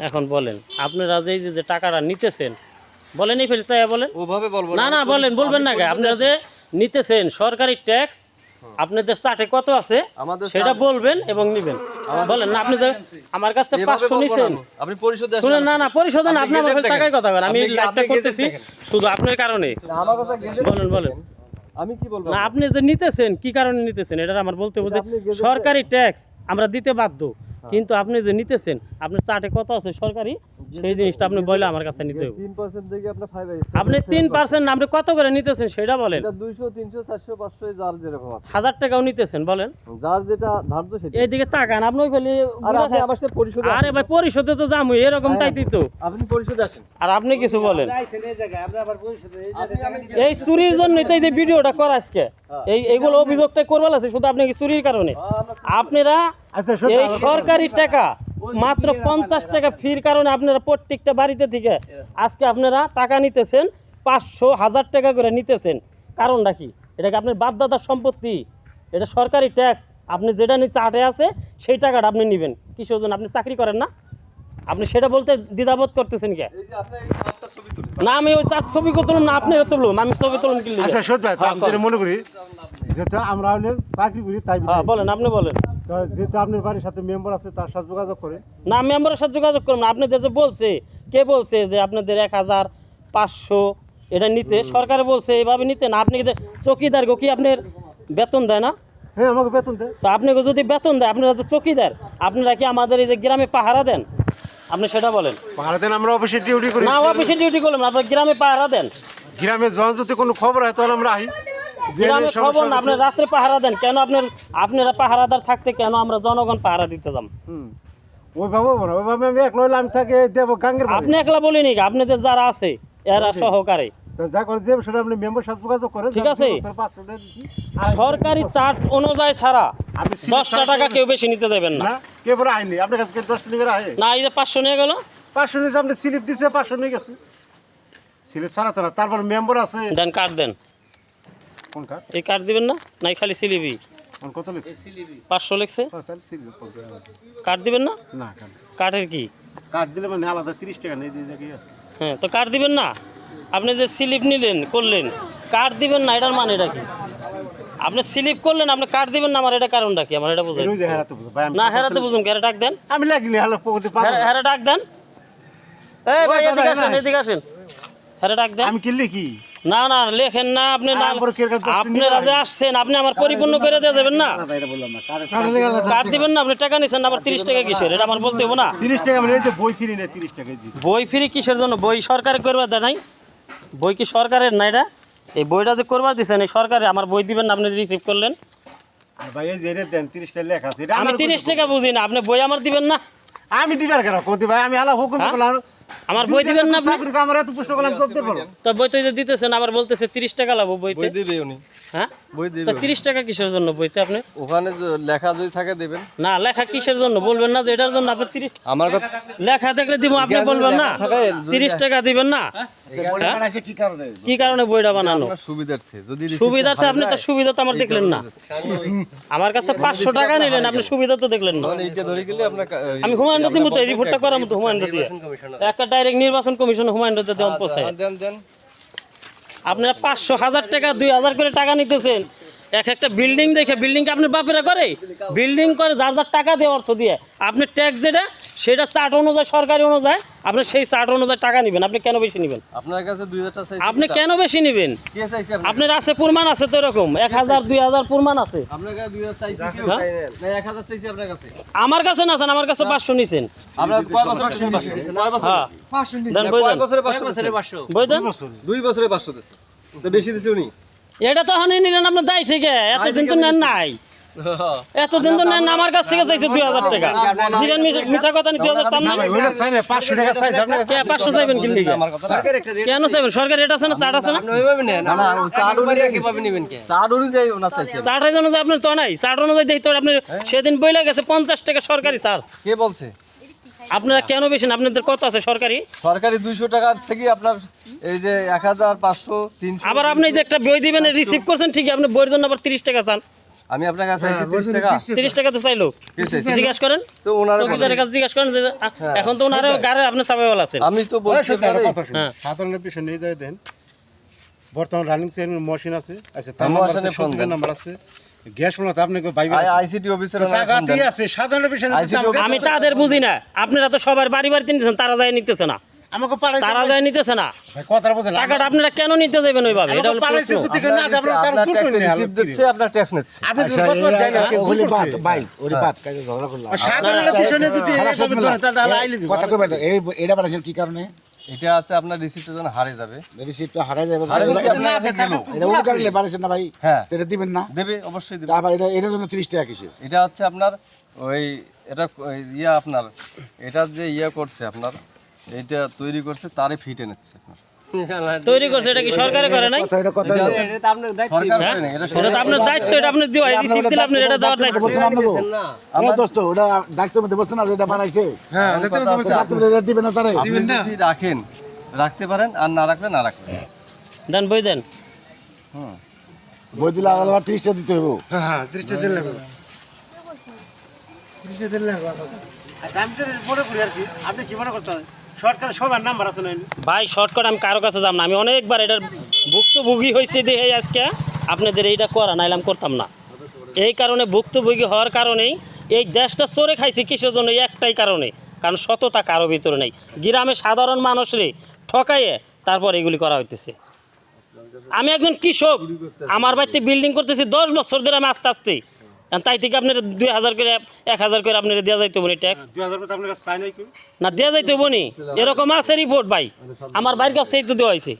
এখন বলেন আপনারা যে এই যে টাকাটা নিতেছেন বলেন এই ফেলছে বলেন। ওভাবে বলব না না বলেন বলবেন না? আপনারা যে নিতেছেন সরকারি ট্যাক্স আপনাদের চাটে কত আছে? সেটা বলবেন এবং নিবেন। বলেন না আপনি যে আমার কাছ থেকে পাঁচশো না নিছেন। আপনি পরিশোধ আসেন শুনেন না না পরিশোধন আপনি আপনি আমার কাছে টাকায় কথা বলেন আমি লাইভটা করতেছি শুধু আপনার কারণে। বলেন বলেন। আমি কি বলব? না আপনি যে নিতেছেন কি কারণে নিতেছেন এটা আমার বলতে হবে গেজেটে- সরকারি ট্যাক্স আমরা দিতে বাধ্য। কিন্তু আপনি যে নিতেছেন আপনার চাটে কত আছে সরকারি? সেই জিনিসটা আপনি বলে আমার কাছে নিতে হবে আপনি তিন পার্সেন্ট আপনি কত করে নিতেছেন সেটা বলেন। এটা দুইশো তিনশো চারশো পাঁচশো যার যেরকম হাজার টাকাও নিতেছেন বলেন। যার যেটা ধার্য সেটা। এইদিকে তাকান আপনি ওই ফেলে আর আপনি আমার সাথে পরিশোধ আরে ভাই পরিশোধে তো যাব এরকম তাই তো। আপনি পরিশোধ আসেন। আর আপনি কিছু বলেন। আপনি এই চুরির জন্যই তো এই যে ভিডিওটা করা আজকে এই এইগুলো অভিযোগটা করবার আছে শুধু আপনি কি চুরির কারণে। আপনারা এই সরকারি টাকা মাত্র পঞ্চাশ টাকা ফির কারণে আপনারা প্রত্যেকটা বাড়িতে থেকে আজকে আপনারা টাকা নিতেছেন পাঁচশো হাজার টাকা করে নিতেছেন। কারণটা কি? এটা কি আপনার বাপদাদার সম্পত্তি? এটা সরকারি ট্যাক্স। আপনি যেটা নিচে আটে আছে সেই টাকাটা আপনি নেবেন। কিসের জন্য? আপনি চাকরি করেন না? আপনি সেটা বলতে দ্বিধাবোধ করতেছেন কে? এই যে আপনি এই পাঁচটা ছবি তুলেন না আমি ওই চার ছবি তুলুম না আপনি তুলুম আমি ছবি তুলুম কি আচ্ছা সত্যি হ্যাঁ, মনে করি যেটা আমরা হলে চাকরি করি তাই হ্যাঁ বলেন আপনি বলেন। যেহেতু আপনার বাড়ির সাথে মেম্বার আছে তার সাথে যোগাযোগ করে। না মেম্বারের সাথে যোগাযোগ করুন আপনাদের যে বলছে কে বলছে যে আপনাদের এক হাজার পাঁচশো এটা নিতে? সরকার বলছে এইভাবে নিতে না। আপনি চকিদার গো কি আপনার বেতন দেয় না? হ্যাঁ আমাকে বেতন দেয়। তো আপনাকে যদি বেতন দেয় আপনারা যে চকিদার আপনারা কি আমাদের এই যে গ্রামে পাহারা দেন? আপনি সেটা বলেন। ভারতেন আমরা অফিসে ডিউটি করি। না অফিসে ডিউটি করলাম আপনার গ্রামে পাহারা দেন। গ্রামে যখন যদি কোনো খবর হয় তাহলে আমরা আহি গ্রামে খবর না হচ্ছে- রাত্রে পাহারা দেন। কেন আপনার আপনারা পাহারাদার থাকতে কেন আমরা জনগণ পাহারা দিতে যাম? ওইভাবে ওইভাবে আমি এক লইলে আমি থাকে দেবো গাঙ্গের আপনি একলা বলিনি আপনাদের যারা আছে এরা সহকারে। যা করে যে সেটা আপনি মেম্বার সাথে যোগাযোগ করেন ঠিক আছে। পাঁচশো টাকা দিচ্ছি। আর সরকারি চার্জ অনুযায়ী ছাড়া দশটা টাকা কেউ- বেশি নিতে না। কে আইনি আপনার কাছে না এই যে পাঁচশো নিয়ে গেল। পাঁচশো নিয়েছে আপনি স্লিপ দিছে পাঁচশো নিয়ে গেছে। স্লিপ ছাড়া তো না তারপর মেম্বার আছে। দেন কার্ড দেন। কোন কার্ড? এই কার্ড দিবেন না? নাই খালি সিলিবি। কোন কত লিখছে? পাঁচশো লিখছে? ও, তাহলে স্লিপ কার্ড দিবেন না? না কার্ড। কার্ডের কি? কার্ড দিলে মানে আলাদা তিরিশ টাকা নেই আছে। হ্যাঁ তো কার্ড দিবেন না? আপনি যে স্লিপ নিলেন করলেন কার্ড দিবেন না? এটার মানে এটা কি? আপনি স্লিপ করলেন আপনি কার্ড দিবেন না? আমার এটা কারণটা কি? আমার এটা বুঝেন এরই হেরাতে বুঝো ভাই আমি না হেরাতে বুঝুন কেন ডাক দেন। আমি লাগিনি হেরা- ডাক দেন। এই ভাই এদিকে আসেন এদিকে আসেন। হেরা ডাক দেন। আমি কি লিখি? না না লেখেন না আপনি না আপনারা যে আসছেন আপনি আমার পরিপূর্ণ করে দিয়ে দেবেন না? দাদা এটা বললাম না। কার্ড কার্ড দিবেন না আপনি টাকা নিছেন না, আবার তিরিশ টাকা কিসের? এটা আমার বলতে হব না। তিরিশ টাকা মানে এই বই কিনি না তিরিশ টাকা দিই বই ফ্রি কিসের জন্য? বই সরকারে করবার দেয় নাই। বই কি সরকারের না এটা? এই বইটা যে করবার দিচ্ছেন এই সরকারে আমার বই দিবেন না আপনি রিসিভ করলেন। ভাই এই যে এটা দেন টাকা লেখা আছে এটা আমি তিরিশ টাকা বুঝি না আপনি বই আমার দিবেন না। আমি দিবার কেন? কোদি ভাই আমি হালা হুকুম হ্যাঁ? করলাম আমার বই দিবেন না আপনি? চাকরি এত পুষ্ট করলাম করতে পারো তো বই তো যে দিতেছেন আবার বলতেছে তিরিশ টাকা লাভ বইতে? বই দিবে উনি। হ্যাঁ? বই তিরিশ টাকা কিসের জন্য বইতে আপনি? ওখানে লেখা যদি থাকে দেবেন। না লেখা কিসের জন্য? বলবেন না যে এটার জন্য আপনি তিরিশ আমার কথা লেখা দেখলে দিব আপনি বলবেন না। তিরিশ টাকা দিবেন না? কি কারণে? বইটা বানানো? সুবিধার্থে যদি আপনি তো সুবিধা তো আমার দেখলেন না। আমার কাছে পাঁচশো টাকা নিলেন আপনি সুবিধা তো দেখলেন না। আমি হুমায়ুন রদি মতো রিপোর্টটা করার মতো হুমায়ুন রদি একটা ডাইরেক্ট নির্বাচন কমিশন হুমায়ুন রদি দেওয়া পোষায় দেন দেন। আপনারা পাঁচশো হাজার টাকা, দুই হাজার করে টাকা নিতেছেন। এক একটা বিল্ডিং দেখে বিল্ডিংকে আপনি বাপেরা করে? বিল্ডিং করে যার যার টাকা দিয়ে অর্থ দিয়ে। আপনি ট্যাক্স যেটা সেটা চার্ট অনুযায়ী সরকারি অনুযায়ী আপনি সেই চার্ট অনুযায়ী টাকা নেবেন। আপনি কেন বেশি নেবেন? আপনার কাছে দুই হাজার আপনি কেন বেশি নেবেন? কে আপনার? আপনার আছে প্রমাণ আছে তো এরকম। এক হাজার দুই হাজার প্রমাণ আছে? হ্যাঁ? আমার কাছে না আমার কাছে পাঁচশো নিছেন। আপনার কয় বছর টাকা দিয়েছেন? কয় বছর হ্যাঁ পাঁচশো? উনি? এটা তো হনে নিলেন আপনার দায় ঠিক এতদিন তো নেন নাই। এতদিন তো নেন আমার কাছ থেকে চাইছে দুই হাজার টাকা। মিছা কথা দুই হাজার চাই না পাঁচশো টাকা আপনার পাঁচশো চাইবেন কিন্তু কেন চাইবেন? সরকার রেট আছে না চাট আছে না? চাট অনুযায়ী আপনার তো নাই। চাট অনুযায়ী দেখতে হবে আপনার সেদিন বইলে গেছে পঞ্চাশ টাকা সরকারি চার্জ। কে বলছে? আপনারা কেন বেশি না? আপনাদের কত আছে সরকারি? সরকারি দুইশো টাকার থেকে আপনার এই যে এক হাজার পাঁচশো তিনশো আবার আপনি যে একটা বই দিবেন রিসিভ করছেন ঠিকই আপনি বইয়ের জন্য আবার তিরিশ টাকা চান। আমি আপনার কাছে আইছি 30 টাকা। তিরিশ টাকা। তো চাইলো। জিজ্ঞেস করেন। তো ওনারে কাছে জিজ্ঞেস করেন যে এখন তো ওনারে গাড়ি আপনি চাপাইওয়ালা আছেন আমি তো বলছি হ্যাঁ। সাধারণ পিছনে নিয়ে যাই দেন। বর্তমান রানিং চেন মেশিন আছে। আচ্ছা তার নাম্বার আছে ফোন নাম্বার আছে। গ্যাস আইসিটি অফিসার আছে। সাধারণ পিছনে আমি তাদের বুঝি না। আপনারা তো সবার বাড়ি বাড়িতে নিতেছেন তারা যায় নিতেছে না। আমাকে পারাইছে তারা যায় নিতেছে না কথা টাকাটা আপনারা কেন নিতে দেবেন ওইভাবে এটা হলো আমাকে পারাইছে যদি না তার আপনার করে রিসিভ দিচ্ছে আপনার ট্যাক্স নিচ্ছে আপনি আচ্ছা, যদি কত দেয় না চুল ওলি বাদ, করছে ভাই, ওলি বাদ, কাজে ঝগড়া করলাম। সাধারণ আচ্ছা, পিছনে যদি এইভাবে ধরে, তাহলে আইলে কথা এই- এটা কি কারণে? এটা আছে আপনার জন্য হারে যাবে রিসিপ্টটা হারাই যাবে। এটা- না ভাই? হ্যাঁ। এটা দিবেন না? দেবে অবশ্যই দেবে আবার এটা- এটার জন্য 30 টাকা কিসের? এটা হচ্ছে আপনার ওই এটা ওই ইয়া আপনার এটা যে ইয়া করছে আপনার এটা তৈরি করছে তারই ফিটে নিচ্ছে তৈরি করছে এটা কি সরকারে করে নাই এটা কথা হলো। সরকার হ্যাঁ? করে না, এটা আপনার দায়িত্ব আপনি দিও আপনার দিলে আপনার এটা দেওয়ার দায়িত্ব দায়িত্ব বলছেন দোস্ত, ওটা মধ্যে বলছেন না যে এটা বানাইছে? হ্যাঁ, না দিবেন না তারে? আপনি যদি রাখেন রাখতে পারেন আর না রাখলে না রাখবেন দেন বই দেন হুম বই দিলে আলাদা আবার 30 দিতে। হ্যাঁ, হ্যাঁ, দৃষ্টি দিলে হবে। দৃষ্টি দিলে হবে। আচ্ছা, আমি করি আর কি, আপনি কি মনে করছেন? সরকারের সবার নাম্বার আছে না? ভাই, শর্টকাট আমি কারও কাছে যাব না। আমি অনেকবার এটার ভুক্তভোগী হয়েছে দেখে আজকে আপনাদের এইটা করা নাইলাম করতাম না। এই কারণে ভুক্তভোগী হওয়ার কারণেই এই দেশটা চোরে খাইছি কিসের জন্য? একটাই কারণে। কারণ শতটা কারও ভিতরে নেই। গ্রামে সাধারণ মানুষরে ঠকাইয়ে তারপর এগুলি করা হইতেছে। আমি একজন কৃষক। আমার বাড়িতে বিল্ডিং করতেছি দশ বছর ধরে আমি আস্তে আস্তে। তাই থেকে আপনার দুই হাজার করে এক হাজার করে আপনার দেওয়া যাইতে বনি ট্যাক্স? না দেওয়া যাইতে বনি এরকম আছে রিপোর্ট ভাই। আমার বাড়ির কাছ থেকে তো দেওয়া হয়েছে হয়।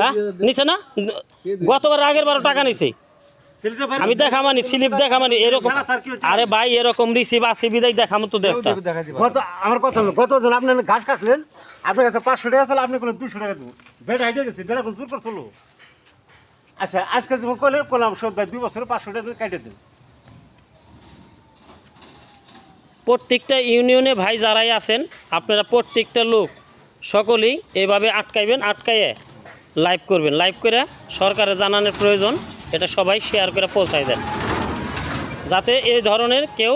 হ্যাঁ? নিছে না? গতবার আগের বারো টাকা নিছে। আমি দেখা মানি স্লিপ দেখা মানি এরকম? আরে ভাই এরকম রিসিভ আছে বিদায় দেখামো তো দেখছা আমার কথা হলো গত জন আপনি ঘাস কাটলেন আপনার কাছে পাঁচশো টাকা ছিল আপনি কোনো দুশো টাকা দেবো। বেড হাইটে গেছে বেড়া কোন চুর করছিল আচ্ছা আজকে যেমন করলে করলাম ভাই দুই বছরে পাঁচশো টাকা কাটে দেন। প্রত্যেকটা ইউনিয়নে ভাই যারাই আছেন, আপনারা প্রত্যেকটা লোক সকলেই এভাবে আটকাইবেন, আটকাইয়ে লাইভ করবেন। লাইভ করে সরকারের জানানোর প্রয়োজন, এটা সবাই শেয়ার করে পৌঁছায় দেন। যাতে এই ধরনের কেউ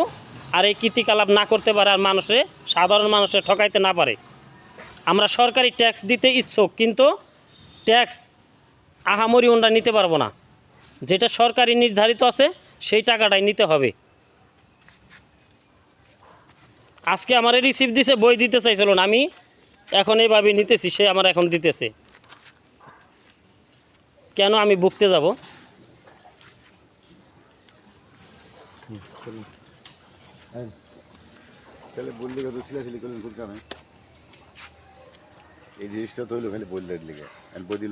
আর এই কীর্তিকলাপ না করতে পারে আর মানুষে, সাধারণ মানুষে ঠকাইতে না পারে। আমরা সরকারি ট্যাক্স দিতে ইচ্ছুক, কিন্তু ট্যাক্স আহামরি ওনরা নিতে পারব না। যেটা সরকারি নির্ধারিত আছে, সেই টাকাটাই নিতে হবে। আজকে আমার রিসিভ দিছে, বই দিতে চাইছিল না। আমি এখন এইভাবে নিতেছি, সে আমার এখন দিতেছে। কেন আমি বুকতে যাব? বললি? এই জিনিসটা তো হইল খালি। বই দিল